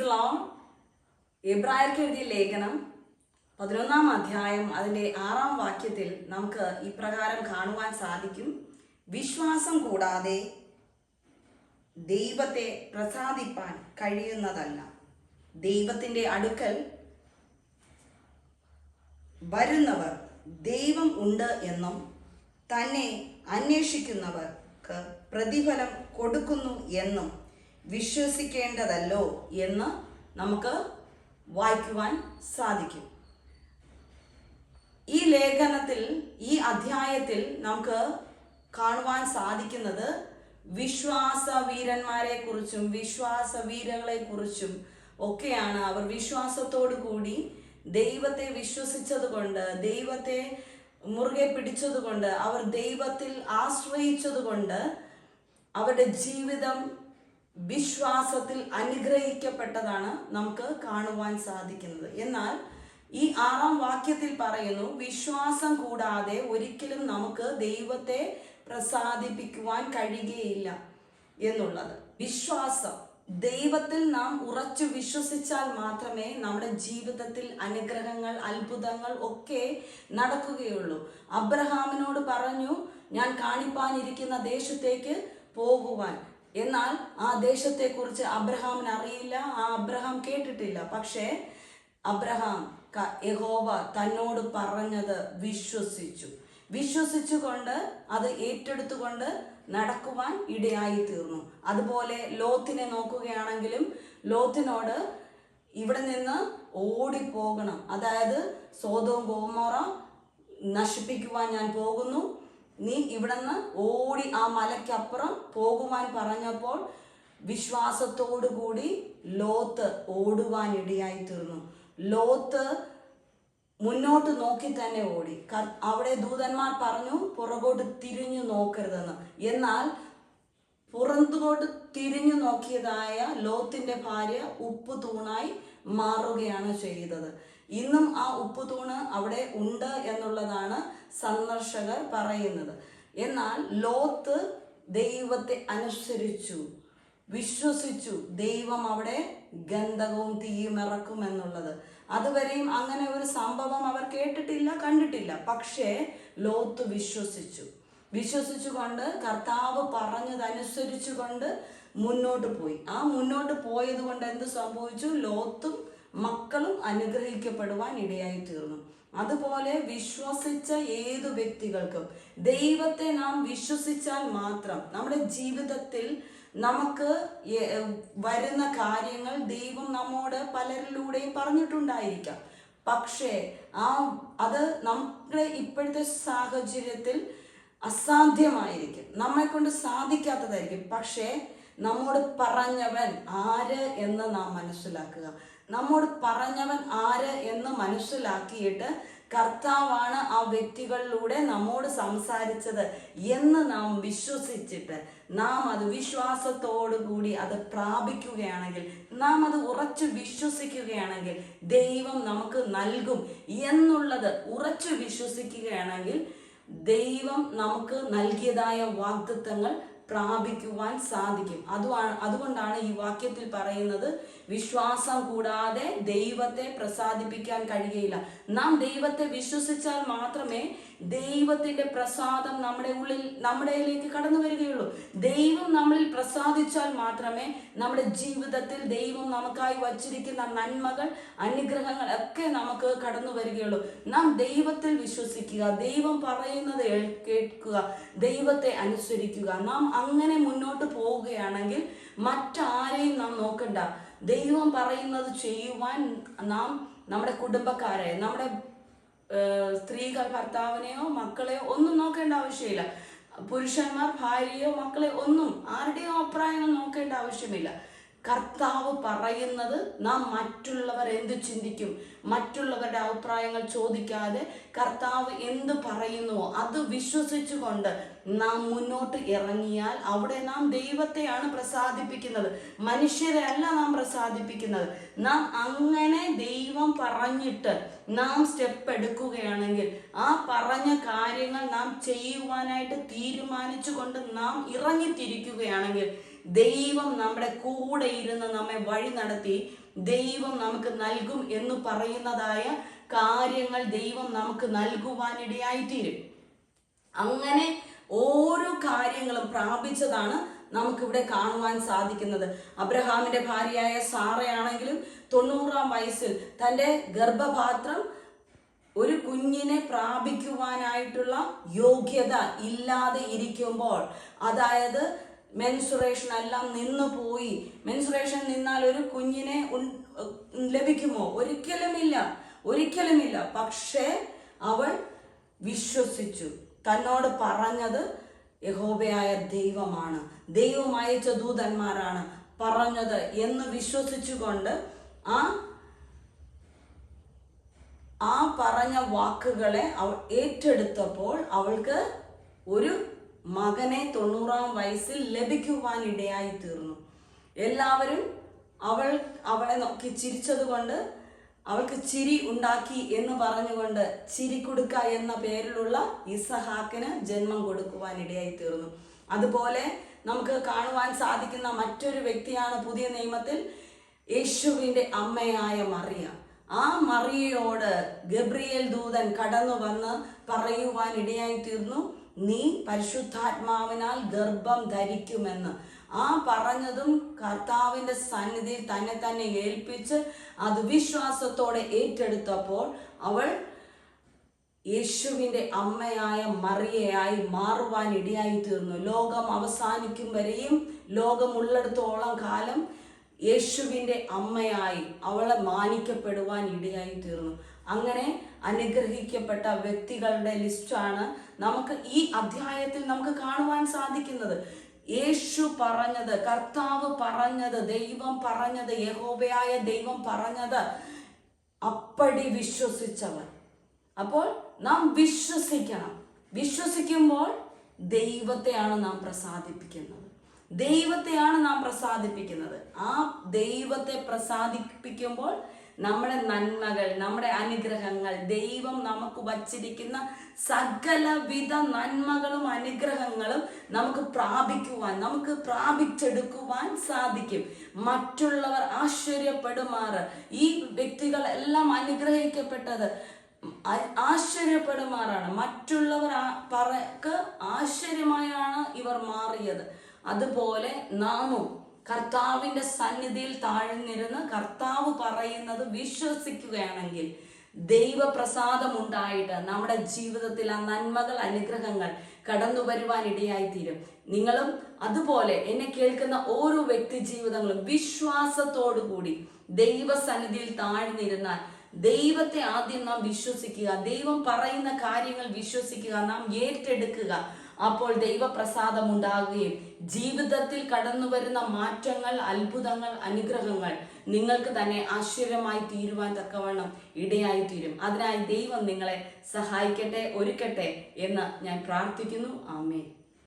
Price loan എബ്രായർക്ക് എഴുതിയ ലേഖനം പതിനൊന്നാം അധ്യായം അതിന്റെ ആറാം വാക്യത്തിൽ നമുക്ക് ഇപ്രകാരം കാണുവാൻ സാധിക്കും. വിശ്വാസം കൂടാതെ ദൈവത്തെ പ്രസാദിപ്പാൻ കഴിയുന്നതല്ല. ദൈവത്തിന്റെ അടുക്കൽ വരുന്നവർ ദൈവം ഉണ്ട് എന്നും തന്നെ അന്വേഷിക്കുന്നവർക്ക് പ്രതിഫലം കൊടുക്കുന്നു എന്നും വിശ്വസിക്കേണ്ടതല്ലോ എന്ന് നമുക്ക് വായിക്കുവാൻ സാധിക്കും. ഈ ലേഖനത്തിൽ ഈ അധ്യായത്തിൽ നമുക്ക് കാണുവാൻ സാധിക്കുന്നത് വിശ്വാസ വീരന്മാരെ കുറിച്ചും വിശ്വാസ വീരകളെ കുറിച്ചും ഒക്കെയാണ്. അവർ വിശ്വാസത്തോടു കൂടി ദൈവത്തെ വിശ്വസിച്ചതുകൊണ്ട് ദൈവത്തെ മുറുകെ പിടിച്ചതുകൊണ്ട് അവർ ദൈവത്തിൽ ആശ്രയിച്ചതുകൊണ്ട് അവരുടെ ജീവിതം വിശ്വാസത്തിൽ അനുഗ്രഹിക്കപ്പെട്ടതാണ് നമുക്ക് കാണുവാൻ സാധിക്കുന്നത്. എന്നാൽ ഈ ആറാം വാക്യത്തിൽ പറയുന്നു വിശ്വാസം കൂടാതെ ഒരിക്കലും നമുക്ക് ദൈവത്തെ പ്രസാദിപ്പിക്കുവാൻ കഴിയുകയില്ല എന്നുള്ളത്. വിശ്വാസം ദൈവത്തിൽ നാം ഉറച്ചു വിശ്വസിച്ചാൽ മാത്രമേ നമ്മുടെ ജീവിതത്തിൽ അനുഗ്രഹങ്ങൾ അത്ഭുതങ്ങൾ ഒക്കെ നടക്കുകയുള്ളൂ. അബ്രഹാമിനോട് പറഞ്ഞു ഞാൻ കാണിപ്പാനിരിക്കുന്ന ദേശത്തേക്ക് പോകുവാൻ. എന്നാൽ ആ ദേശത്തെക്കുറിച്ച് അബ്രഹാമിന് അറിയില്ല ആ അബ്രഹാം കേട്ടിട്ടില്ല. പക്ഷേ അബ്രഹാം യഹോവ തന്നോട് പറഞ്ഞത് വിശ്വസിച്ചു. വിശ്വസിച്ചുകൊണ്ട് അത് ഏറ്റെടുത്തുകൊണ്ട് നടക്കുവാൻ ഇടയായി തീർന്നു അതുപോലെ ലോത്തിനെ നോക്കുകയാണെങ്കിലും ലോത്തിനോട് ഇവിടെ നിന്ന് ഓടിപ്പോകണം. അതായത് സോതവും ഗോമോറ നശിപ്പിക്കുവാൻ ഞാൻ പോകുന്നു. നീ ഇവിടുന്ന് ഓടി ആ മലയ്ക്കപ്പുറം പോകുവാൻ പറഞ്ഞപ്പോൾ വിശ്വാസത്തോടു കൂടി ലോത്ത് ഓടുവാൻ ഇടയായി തീർന്നു ലോത്ത് മുന്നോട്ട് നോക്കി തന്നെ ഓടി. അവിടെ ദൂതന്മാർ പറഞ്ഞു പുറകോട്ട് തിരിഞ്ഞു നോക്കരുതെന്ന്. എന്നാൽ പുറത്തുകൊണ്ട് തിരിഞ്ഞു നോക്കിയതായ ലോത്തിന്റെ ഭാര്യ ഉപ്പ് തൂണായി മാറുകയാണ് ചെയ്തത്. ഇന്നും ആ ഉപ്പ് തൂണ് അവിടെ ഉണ്ട് എന്നുള്ളതാണ് സന്ദർശകർ പറയുന്നത്. എന്നാൽ ലോത്ത് ദൈവത്തെ അനുസരിച്ചു വിശ്വസിച്ചു ദൈവം അവിടെ ഗന്ധകവും തീയും ഇറക്കും എന്നുള്ളത്. അതുവരെയും അങ്ങനെ ഒരു സംഭവം അവർ കേട്ടിട്ടില്ല കണ്ടിട്ടില്ല. പക്ഷേ ലോത്ത് വിശ്വസിച്ചു. വിശ്വസിച്ചുകൊണ്ട് കർത്താവ് പറഞ്ഞതനുസരിച്ചു കൊണ്ട് മുന്നോട്ട് പോയി. ആ മുന്നോട്ട് പോയത് കൊണ്ട് എന്ത് സംഭവിച്ചു? ലോത്തും മക്കളും അനുഗ്രഹിക്കപ്പെടുവാൻ ഇടയായി തീർന്നു അതുപോലെ വിശ്വസിച്ച ഏതു വ്യക്തികൾക്കും ദൈവത്തെ നാം വിശ്വസിച്ചാൽ മാത്രം നമ്മുടെ ജീവിതത്തിൽ നമുക്ക് വരുന്ന കാര്യങ്ങൾ ദൈവം നമ്മോട് പലരിലൂടെയും പറഞ്ഞിട്ടുണ്ടായിരിക്കാം. പക്ഷേ ആ അത് നമ്മുടെ ഇപ്പോഴത്തെ സാഹചര്യത്തിൽ അസാധ്യമായിരിക്കും. നമ്മെ കൊണ്ട് സാധിക്കാത്തതായിരിക്കും. പക്ഷേ നമ്മോട് പറഞ്ഞവൻ ആര് എന്ന് നാം മനസ്സിലാക്കുക. നമ്മോട് പറഞ്ഞവൻ ആര് എന്ന് മനസ്സിലാക്കിയിട്ട് കർത്താവാണ് ആ വ്യക്തികളിലൂടെ നമ്മോട് സംസാരിച്ചത് എന്ന് നാം വിശ്വസിച്ചിട്ട് നാം അത് വിശ്വാസത്തോടു കൂടി അത് പ്രാപിക്കുകയാണെങ്കിൽ നാം അത് ഉറച്ചു വിശ്വസിക്കുകയാണെങ്കിൽ ദൈവം നമുക്ക് നൽകും എന്നുള്ളത് ഉറച്ചു വിശ്വസിക്കുകയാണെങ്കിൽ ദൈവം നമുക്ക് നൽകിയതായ വാഗ്ദത്തങ്ങൾ പ്രാപിക്കുവാൻ സാധിക്കും. അതുമാണ് അതുകൊണ്ടാണ് ഈ വാക്യത്തിൽ പറയുന്നത് വിശ്വാസം കൂടാതെ ദൈവത്തെ പ്രസാദിപ്പിക്കാൻ കഴിയയില്ല നാം ദൈവത്തെ വിശ്വസിച്ചാൽ മാത്രമേ ദൈവത്തിന്റെ പ്രസാദം നമ്മുടെ ഉള്ളിൽ നമ്മുടെയിലേക്ക് കടന്നു വരികയുള്ളൂ. ദൈവം നമ്മളിൽ പ്രസാദിച്ചാൽ മാത്രമേ നമ്മുടെ ജീവിതത്തിൽ ദൈവം നമുക്കായി വച്ചിരിക്കുന്ന നന്മകൾ അനുഗ്രഹങ്ങൾ ഒക്കെ നമുക്ക് കടന്നു വരികയുള്ളൂ. നാം ദൈവത്തിൽ വിശ്വസിക്കുക ദൈവം പറയുന്നത് കേൾക്കുക ദൈവത്തെ അനുസരിക്കുക. നാം അങ്ങനെ മുന്നോട്ട് പോവുകയാണെങ്കിൽ മറ്റാരെയും നാം നോക്കണ്ട. ദൈവം പറയുന്നത് ചെയ്യുവാൻ നാം നമ്മുടെ കുടുംബക്കാരെ നമ്മുടെ സ്ത്രീകൾ ഭർത്താവിനെയോ മക്കളെയോ ഒന്നും നോക്കേണ്ട ആവശ്യമില്ല. പുരുഷന്മാർ ഭാര്യയോ മക്കളെ ഒന്നും ആരുടെയോ അഭിപ്രായങ്ങൾ നോക്കേണ്ട ആവശ്യമില്ല. കർത്താവ് പറയുന്നത് നാം മറ്റുള്ളവർ എന്ത് ചിന്തിക്കും? മറ്റുള്ളവരുടെ അഭിപ്രായങ്ങൾ ചോദിക്കാതെ കർത്താവ് എന്ത് പറയുന്നുവോ അത് വിശ്വസിച്ചുകൊണ്ട് നാം മുന്നോട്ട് ഇറങ്ങിയാൽ അവിടെ നാം ദൈവത്തെയാണ് പ്രസാദിപ്പിക്കുന്നത്. മനുഷ്യരെ അല്ല നാം പ്രസാദിപ്പിക്കുന്നത്. നാം അങ്ങനെ ദൈവം പറഞ്ഞിട്ട് നാം സ്റ്റെപ്പ് എടുക്കുകയാണെങ്കിൽ ആ പറഞ്ഞ കാര്യങ്ങൾ നാം ചെയ്യുവാനായിട്ട് തീരുമാനിച്ചുകൊണ്ട് നാം ഇറങ്ങിത്തിരിക്കുകയാണെങ്കിൽ ദൈവം നമ്മുടെ കൂടെ ഇരുന്ന് നമ്മെ വഴി നടത്തി ദൈവം നമുക്ക് നൽകും എന്ന് പറയുന്നതായ കാര്യങ്ങൾ ദൈവം നമുക്ക് നൽകുവാനിടയായിത്തീരും അങ്ങനെ ഓരോ കാര്യങ്ങളും പ്രാപിച്ചതാണ് നമുക്കിവിടെ കാണുവാൻ സാധിക്കുന്നത്. അബ്രഹാമിന്റെ ഭാര്യയായ സാറയാണെങ്കിലും തൊണ്ണൂറാം വയസ്സിൽ തന്റെ ഗർഭപാത്രം ഒരു കുഞ്ഞിനെ പ്രാപിക്കുവാനായിട്ടുള്ള യോഗ്യത ഇല്ലാതെ ഇരിക്കുമ്പോൾ അതായത് മെൻസുറേഷൻ എല്ലാം നിന്നു പോയി. മെൻസുറേഷൻ നിന്നാൽ ഒരു കുഞ്ഞിനെ ലഭിക്കുമോ? ഒരിക്കലുമില്ല. ഒരിക്കലുമില്ല. പക്ഷേ അവൾ വിശ്വസിച്ചു. തന്നോട് പറഞ്ഞത് യഹോബയായ ദൈവമാണ്. ദൈവം അയച്ച ദൂതന്മാരാണ് പറഞ്ഞത് എന്ന് വിശ്വസിച്ചുകൊണ്ട് ആ ആ പറഞ്ഞ വാക്കുകളെ അവൾ ഏറ്റെടുത്തപ്പോൾ അവൾക്ക് ഒരു മകനെ തൊണ്ണൂറാം വയസ്സിൽ ലഭിക്കുവാൻ ഇടയായി തീർന്നു എല്ലാവരും അവൾ അവളെ നോക്കി ചിരിച്ചതുകൊണ്ട് അവൾക്ക് ചിരി ഉണ്ടാക്കി എന്ന് പറഞ്ഞുകൊണ്ട് ചിരിക്കുടുക്ക എന്ന പേരിലുള്ള ഇസഹാക്കിന് ജന്മം കൊടുക്കുവാൻ ഇടയായി തീർന്നു അതുപോലെ നമുക്ക് കാണുവാൻ സാധിക്കുന്ന മറ്റൊരു വ്യക്തിയാണ് പുതിയ നിയമത്തിൽ യേശുവിന്റെ അമ്മയായ മറിയ. ആ മറിയയോട് ഗബ്രിയേൽ ദൂതൻ കടന്നു വന്ന് പറയുവാൻ ഇടയായി തീർന്നു നീ പരിശുദ്ധാത്മാവിനാൽ ഗർഭം ധരിക്കുമെന്ന്. ആ പറഞ്ഞതും കർത്താവിന്റെ സന്നിധിയിൽ തന്നെ തന്നെ ഏൽപ്പിച്ച് അത് വിശ്വാസത്തോടെ ഏറ്റെടുത്തപ്പോൾ അവൾ യേശുവിന്റെ അമ്മയായ മറിയയായി മാറുവാൻ ഇടയായി തീർന്നു ലോകം അവസാനിക്കും വരെയും ലോകമുള്ളിടത്തോളം കാലം യേശുവിന്റെ അമ്മയായി അവളെ മാനിക്കപ്പെടുവാൻ ഇടയായി തീർന്നു അങ്ങനെ അനുഗ്രഹിക്കപ്പെട്ട വ്യക്തികളുടെ ലിസ്റ്റാണ് നമുക്ക് ഈ അധ്യായത്തിൽ നമുക്ക് കാണുവാൻ സാധിക്കുന്നത്. യേശു പറഞ്ഞത് കർത്താവ് പറഞ്ഞത് ദൈവം പറഞ്ഞത് യഹോബയായ ദൈവം പറഞ്ഞത് അപ്പടി വിശ്വസിച്ചവർ. അപ്പോൾ നാം വിശ്വസിക്കണം. വിശ്വസിക്കുമ്പോൾ ദൈവത്തെയാണ് നാം പ്രസാദിപ്പിക്കുന്നത്. ദൈവത്തെയാണ് നാം പ്രസാദിപ്പിക്കുന്നത്. ആ ദൈവത്തെ പ്രസാദിപ്പിക്കുമ്പോൾ നമ്മുടെ നന്മകൾ നമ്മുടെ അനുഗ്രഹങ്ങൾ ദൈവം നമുക്ക് വച്ചിരിക്കുന്ന സകലവിധ നന്മകളും അനുഗ്രഹങ്ങളും നമുക്ക് പ്രാപിക്കുവാൻ നമുക്ക് പ്രാപിച്ചെടുക്കുവാൻ സാധിക്കും. മറ്റുള്ളവർ ആശ്ചര്യപ്പെടുമാറ്. ഈ വ്യക്തികളെല്ലാം അനുഗ്രഹിക്കപ്പെട്ടത് ആശ്ചര്യപ്പെടുമാറാണ്. മറ്റുള്ളവർ പറക്ക് ആശ്ചര്യമായാണ് ഇവർ മാറിയത്. അതുപോലെ നാമും കർത്താവിന്റെ സന്നിധിയിൽ താഴ്ന്നിരുന്ന് കർത്താവ് പറയുന്നത് വിശ്വസിക്കുകയാണെങ്കിൽ ദൈവപ്രസാദം ഉണ്ടായിട്ട് നമ്മുടെ ജീവിതത്തിൽ ആ നന്മകൾ അനുഗ്രഹങ്ങൾ കടന്നു വരുവാൻ ഇടയായിത്തീരും നിങ്ങളും അതുപോലെ എന്നെ കേൾക്കുന്ന ഓരോ വ്യക്തി ജീവിതങ്ങളും വിശ്വാസത്തോടു കൂടി ദൈവസന്നിധിയിൽ താഴ്ന്നിരുന്നാൽ ദൈവത്തെ ആദ്യം നാം വിശ്വസിക്കുക ദൈവം പറയുന്ന കാര്യങ്ങൾ വിശ്വസിക്കുക നാം ഏറ്റെടുക്കുക അപ്പോൾ ദൈവപ്രസാദം ഉണ്ടാകുകയും ജീവിതത്തിൽ കടന്നു വരുന്ന മാറ്റങ്ങൾ അത്ഭുതങ്ങൾ അനുഗ്രഹങ്ങൾ നിങ്ങൾക്ക് തന്നെ ആശ്ചര്യമായി തീരുവാൻ തക്കവണ്ണം ഇടയായി തീരും അതിനായി ദൈവം നിങ്ങളെ സഹായിക്കട്ടെ ഒരുക്കട്ടെ എന്ന് ഞാൻ പ്രാർത്ഥിക്കുന്നു. ആമേൻ.